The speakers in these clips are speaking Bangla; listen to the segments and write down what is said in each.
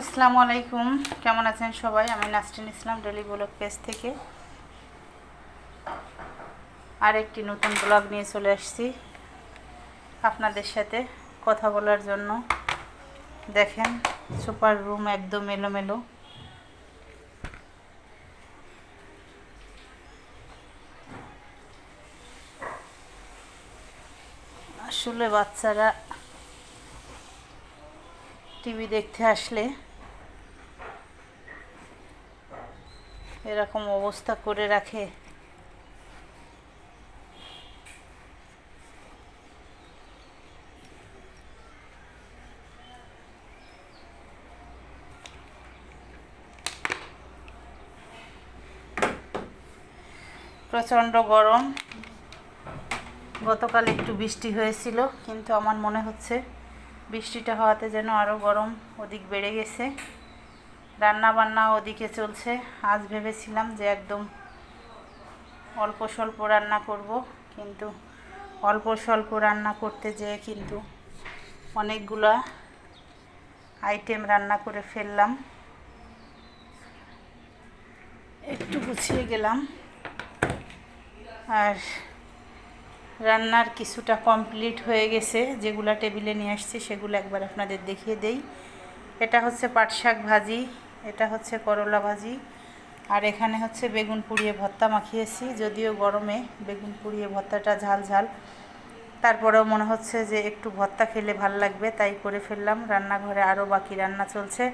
আসসালামু আলাইকুম। কেমন আছেন সবাই? আমি Nasrin Islam, daily blog page থেকে। আরেকটি নতুন ব্লগ নিয়ে চলে আসছি। আপনাদের সাথে কথা বলার জন্য। দেখেন, সুপার রুম একদম এলোমেলো। আসলে বাচ্চারা টিভি দেখতে আসলে এরকম অবস্থা করে রাখে। প্রচণ্ড গরম। গতকাল একটু বৃষ্টি হয়েছিল, কিন্তু আমার মনে হচ্ছে বৃষ্টিটা হওয়াতে যেন আরও গরম ওদিক বেড়ে গেছে। রান্না বান্না ওদিকে চলছে। আজ ভেবেছিলাম যে একদম অল্প স্বল্প রান্না করব, কিন্তু অল্প স্বল্প রান্না করতে যেয়ে কিন্তু অনেকগুলা আইটেম রান্না করে ফেললাম। একটু গুছিয়ে গেলাম। আর রান্নার কিছুটা কমপ্লিট হয়ে গেছে। যেগুলো টেবিলে নিয়ে আসছি, সেগুলো একবার আপনাদের দেখিয়ে দেই। এটা হচ্ছে পাট শাক ভাজি। এটা হচ্ছে করলা ভাজি। আর এখানে হচ্ছে বেগুন পুড়িয়ে ভর্তা মাখিয়েছি, যদিও গরমে বেগুন পুড়িয়ে ভর্তাটা ঝাল ঝাল। তারপরেও মনে হচ্ছে যে একটু ভর্তা খেলে ভালো লাগবে, তাই করে ফেললাম। রান্নাঘরে আরও বাকি রান্না চলছে।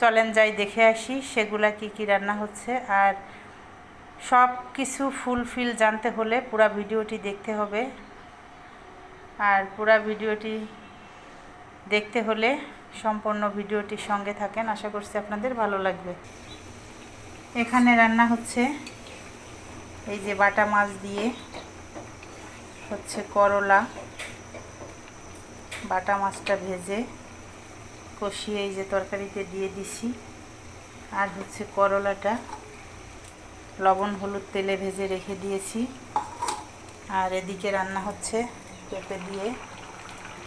চলেন যাই দেখে আসি সেগুলা কি কি রান্না হচ্ছে। আর সব কিছু ফুলফিল জানতে হলে পুরো ভিডিওটি দেখতে হবে। আর পুরো ভিডিওটি দেখতে হলে সম্পূর্ণ ভিডিওটির সঙ্গে থাকেন। আশা করছি আপনাদের ভালো লাগবে। এখানে রান্না হচ্ছে এই যে বাটা মাছ দিয়ে হচ্ছে করলা, বাটা মাছটা ভেজে কষিয়ে এই যে তরকারিতে দিয়ে দিছি। আর হচ্ছে করলাটা লবণ, হলুদ তেলে ভেজে রেখে দিয়েছি। আর এদিকে রান্না হচ্ছে পেঁপে দিয়ে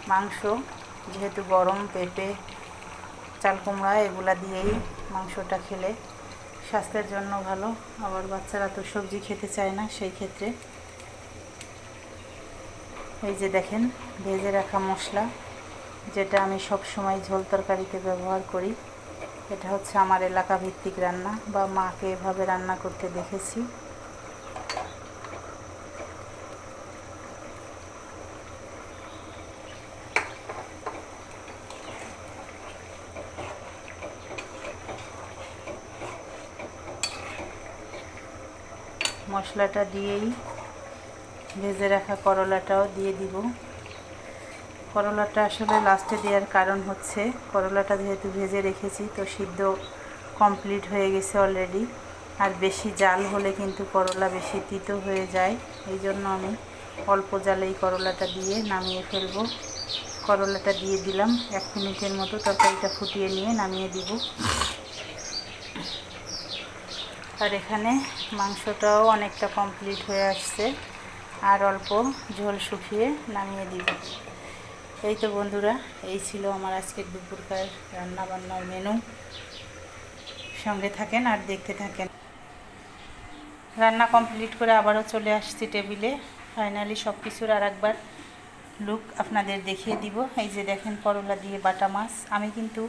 মাংস। যেহেতু গরম পেঁপে চাল কুমড়া এগুলা দিয়েই মাংসটা খেলে স্বাস্থ্যের জন্য ভালো। আবার বাচ্চারা তো সবজি খেতে চায় না সেই ক্ষেত্রে। এই যে দেখেন, ভেজে রাখা মশলা, যেটা আমি সব সময় ঝোল তরকারিতে ব্যবহার করি। এটা হচ্ছে আমার এলাকা ভিত্তিক রান্না বা মাকে এভাবে রান্না করতে দেখেছি। মশলাটা দিয়েই ভেজে রাখা করলাটাও দিয়ে দিব। করলাটা আসলে লাস্টে দেওয়ার কারণ হচ্ছে, করলাটা যেহেতু ভেজে রেখেছি, তো সিদ্ধ কমপ্লিট হয়ে গেছে অলরেডি আর বেশি জাল হলে কিন্তু করলা বেশি তিতো হয়ে যায়। এই জন্য আমি অল্প জালেই করলাটা দিয়ে নামিয়ে ফেলব। করলাটা দিয়ে দিলাম, এক মিনিটের মতো তরকারিটা ফুটিয়ে নিয়ে নামিয়ে দিব। আর এখানে মাংসটাও অনেকটা কমপ্লিট হয়ে আসছে। আর অল্প ঝোল শুকিয়ে নামিয়ে দিব। এই তো বন্ধুরা, এই ছিল আমার আজকের দুপুরকার রান্না বান্নার মেনু সঙ্গে থাকেন আর দেখতে থাকেন। রান্না কমপ্লিট করে আবারও চলে আসছি টেবিলে। ফাইনালি সব কিছুর আর একবার লুক আপনাদের দেখিয়ে দিব। এই যে দেখেন করলা দিয়ে বাটা মাছ। আমি কিন্তু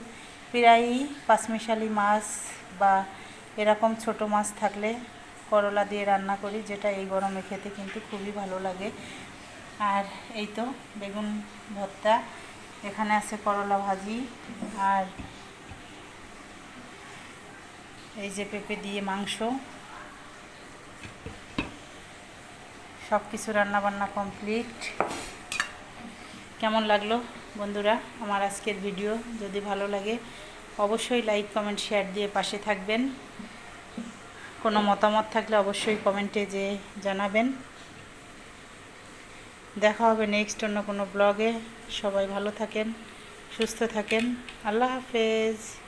প্রায়ই পাঁচমিশালি মাছ বা এরকম ছোট মাছ থাকলে করলা দিয়ে রান্না করি, যেটা এই গরমে খেতে কিন্তু খুবই ভালো লাগে। আর এই তো বেগুন ভর্তা, এখানে আছে করলা ভাজি, আর এই যে পেঁপে দিয়ে মাংস। সব কিছু রান্নাবান্না কমপ্লিট। কেমন লাগল বন্ধুরা আমার আজকের ভিডিও? যদি ভালো লাগে অবশ্যই লাইক কমেন্ট শেয়ার দিয়ে পাশে থাকবেন। কোনো মতামত থাকলে অবশ্যই কমেন্টে যে জানাবেন। দেখা হবে নেক্সট অন্য কোনো ব্লগে সবাই ভালো থাকেন, সুস্থ থাকেন। আল্লাহ হাফেজ।